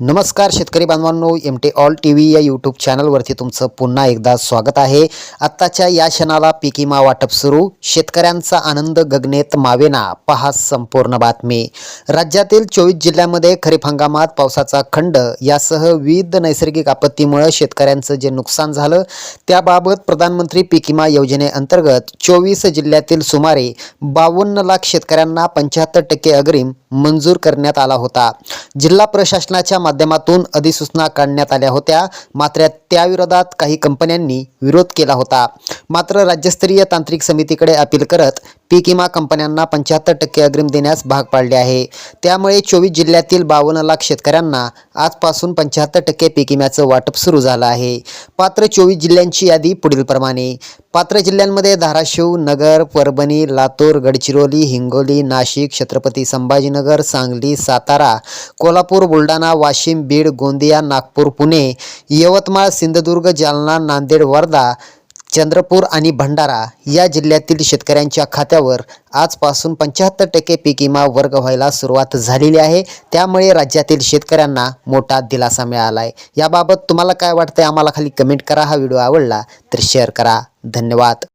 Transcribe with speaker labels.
Speaker 1: नमस्कार शेतकरी बांधवांनो M T all T V या यूट्यूब चॅनलवरती तुमचं पुन्हा एकदा स्वागत आहे. आत्ताच्या या क्षणाला पिकिमा वाटप सुरू. शेतकऱ्यांचा आनंद गगनेत मावेना पहा संपूर्ण बातमी. राज्यातील चोवीस जिल्ह्यामध्ये खरीप हंगामात पावसाचा खंड यासह विविध नैसर्गिक आपत्तीमुळे शेतकऱ्यांचं जे नुकसान झालं त्याबाबत प्रधानमंत्री पिकिमा योजनेअंतर्गत चोवीस जिल्ह्यातील सुमारे बावन्न लाख शेतकऱ्यांना पंच्याहत्तर टक्के अग्रिम मंजूर करण्यात आला होता. जिल्हा प्रशासनाच्या माध्यमातून अधिसूचना काढण्यात आल्या होत्या. मात्र त्याविरोधात काही कंपन्यांनी विरोध केला होता. मात्र राज्यस्तरीय तांत्रिक समितीकडे अपील करत पीक विमा कंपन्यांना पंच्याहत्तर टक्के अग्रिम देण्यास भाग पाडले आहे. त्यामुळे चोवीस जिल्ह्यातील बावन्न लाख शेतकऱ्यांना आजपासून पंच्याहत्तर टक्के पीक विम्याचं वाटप सुरू झालं आहे. पात्र चोवीस जिल्ह्यांची यादी पुढीलप्रमाणे पात्र जिल्ह्यांमध्ये धाराशिव नगर परभणी लातूर गडचिरोली हिंगोली नाशिक छत्रपती संभाजीनगर सांगली सातारा कोल्हापूर बुलढाणा वाशिम बीड गोंदिया नागपूर पुणे यवतमाळ सिंधुदुर्ग जालना नांदेड वर्धा चंद्रपूर आणि भंडारा या जिल्ह्यातील शेतकऱ्यांच्या खात्यावर आजपासून पंच्याहत्तर टक्के पीक विमा वर्ग व्हायला सुरुवात झालेली आहे. त्यामुळे राज्यातील शेतकऱ्यांना मोठा दिलासा मिळाला आहे याबाबत तुम्हाला काय वाटतंय? आम्हाला खाली कमेंट करा. हा व्हिडिओ आवडला तर शेअर करा. धन्यवाद.